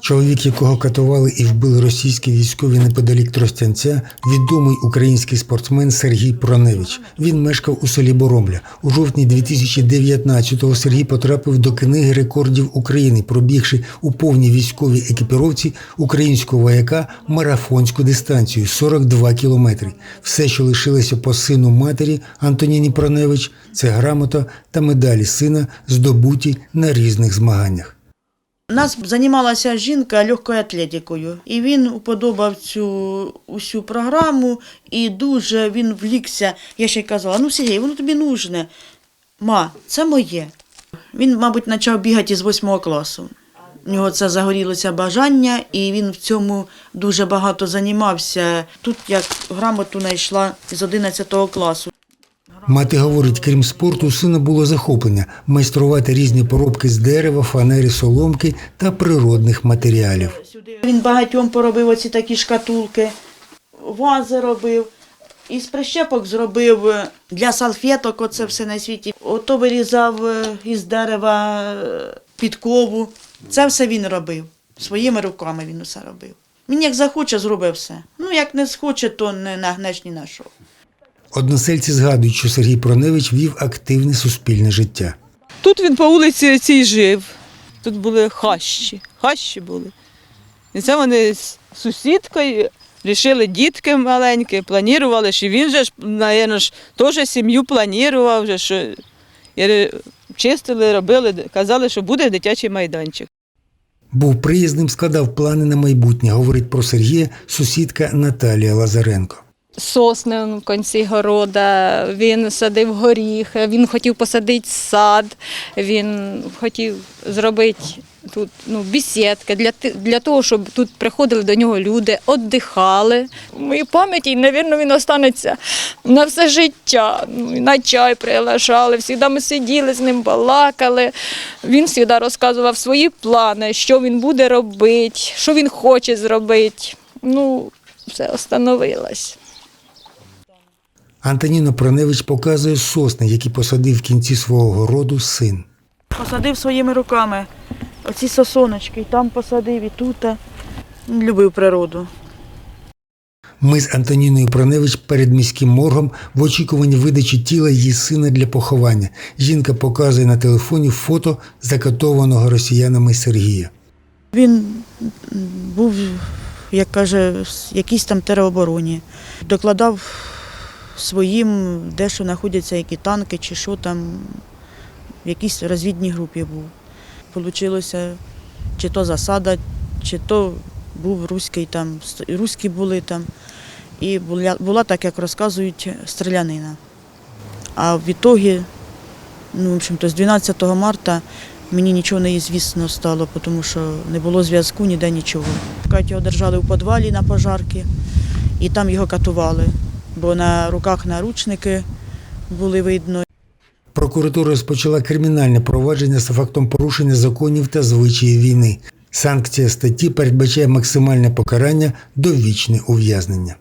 Чоловік, якого катували і вбили російські військові неподалік Тростянця, відомий український спортсмен Сергій Проневич. Він мешкав у селі Боромля. У жовтні 2019-го Сергій потрапив до книги рекордів України, пробігши у повній військовій екіпіровці українського вояка марафонську дистанцію 42 кілометри. Все, що лишилося по сину матері Антоніні Проневич, це грамота та медалі сина, здобуті на різних змаганнях. Нас займалася жінка легкою атлетикою, і він уподобав цю усю програму, і дуже він влікся. Я ще й казала: ну Сергій, воно тобі нужне. Ма, це моє. Він, мабуть, почав бігати із восьмого класу. У нього це загорілося бажання, і він в цьому дуже багато займався. Тут як грамоту знайшла з 11 класу. Мати говорить, крім спорту, у сина було захоплення майструвати різні поробки з дерева, фанери, соломки та природних матеріалів. Він багатьом поробив оці такі шкатулки, вази робив. Із прищепок зробив е, для салфеток, оце все на світі. Ото вирізав е, із дерева е, підкову. Це все він робив. Своїми руками він усе робив. Він як захоче, зробив все. Ну, як не схоче, то не нагнеш ні на що. Односельці згадують, що Сергій Проневич вів активне суспільне життя. Тут він по вулиці цій жив. Тут були хащі. Хащі були. І це вони з сусідкою рішили дітки маленькі, планували, що він же ж, наверно, теж сім'ю планував, вже, що чистили, робили, казали, що буде дитячий майданчик. Був приїзним, складав плани на майбутнє, говорить про Сергія сусідка Наталія Лазаренко. Сосни в кінці города, він садив горіхи, він хотів посадити сад, він хотів зробити тут ну, бесідки для, для того, щоб тут приходили до нього люди, віддихали. В моїй пам'яті, мабуть, він останеться на все життя. Ну, На чай приглашали, завжди ми сиділи з ним, балакали. Він завжди розказував свої плани, що він буде робити, що він хоче зробити. Ну, все остановилось. Антоніно Проневич показує сосни, які посадив в кінці свого городу син. Посадив своїми руками оці сосоночки, і там посадив, і тут. Любив природу. Ми з Антоніною Проневич перед міським моргом в очікуванні видачі тіла її сина для поховання. Жінка показує на телефоні фото закатованого росіянами Сергія. Він був, як каже, в якійсь там теробороні. Докладав своїм, де що знаходяться, які танки чи що там, в якійсь розвідній групі був. Получилося, чи то засада, чи то був руський там, руські були там. І була, була так, як розказують, стрілянина. А в ітогі, ну, в общем-то, з 12 марта Мені нічого не звісно стало, тому що не було зв'язку, ніде нічого. Кажуть, його держали в підвалі на пожарки і там його катували, бо на руках наручники були видно. Прокуратура розпочала кримінальне провадження за фактом порушення законів та звичаїв війни. Санкція статті передбачає максимальне покарання довічне ув'язнення.